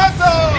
¡Paso!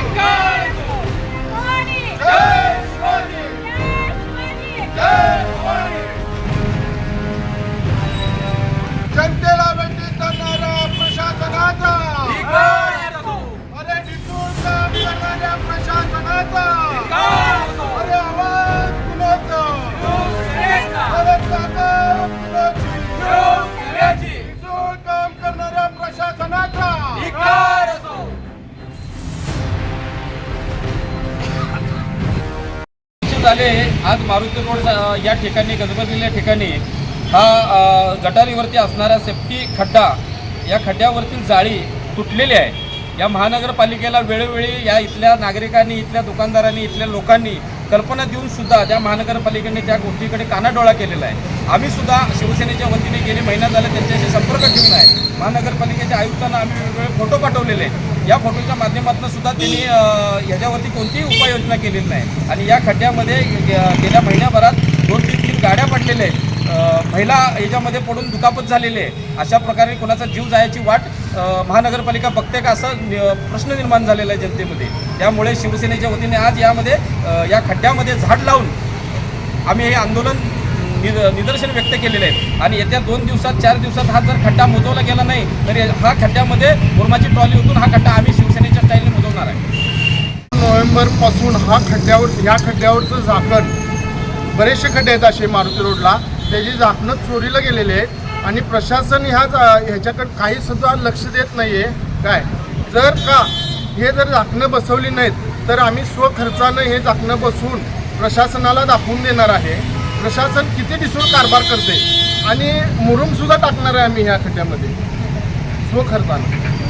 झाले. आज मारुती रोड या ठिकाणी गजबजलेल्या ठिकाणी हा गटारीवरती असणारा सेफ्टी खड्डा या खड्ड्यावरतील जाळी तुटलेली आहे. या महानगरपालिकेला वेळोवेळी या इथल्या नागरिकांनी इथल्या दुकानदारांनी इथल्या लोकांनी कल्पना देऊन सुद्धा त्या महानगरपालिकेने त्या गोष्टीकडे कानाडोळा केलेला आहे. आम्ही सुद्धा शिवसेनेच्या वतीने गेले महिना झाला त्यांच्याशी संपर्क ठेवून आहे. महानगरपालिकेच्या आयुक्तांना आम्ही वेगवेगळे फोटो पाठवलेले आहेत. या फोटोच्या माध्यमातून सुद्धा त्यांनी याच्यावरती ह्याच्यावरती कोणतीही उपाययोजना केलेली नाही. आणि या खड्ड्यामध्ये गे- गेल्या महिन्याभरात दोन तीन तीन गाड्या पडलेल्या आहेत. महिला याच्यामध्ये पडून दुखापत झालेली आहे. अशा प्रकारे कोणाचा जीव जायची वाट महानगरपालिका बघते का असा प्रश्न निर्माण झालेला आहे जनतेमध्ये. त्यामुळे शिवसेनेच्या वतीने आज यामध्ये या खड्ड्यामध्ये झाड लावून आम्ही हे आंदोलन निद निदर्शन व्यक्त केलेले आहे. आणि येत्या दोन दिवसात चार दिवसात हा जर खड्डा मोजवला गेला नाही तर हा खड्ड्यामध्ये मुरमाची ट्रॉली ओतून हा खड्डा आम्ही शिवसेनेच्या स्टाईलने मोजवणार आहे. नोव्हेंबरपासून हा खड्ड्यावर ह्या खड्ड्यावरचं झाकण बरेचसे खड्डे आहेत असे मारुती रोडला. त्याची झाकणं चोरीला गेलेले आहेत आणि प्रशासन ह्या जा- ह्याच्याकडे काही सुद्धा लक्ष देत नाही आहे काय? जर का हे जर झाकणं बसवली नाहीत तर आम्ही स्वखर्चानं हे झाकणं बसवून प्रशासनाला दाखवून देणार आहे. प्रशासन किती डिसूळ कारभार करते आणि मुरुमसुद्धा टाकणार आहे आम्ही ह्या खड्ड्यामध्ये. स्वखर्चानं.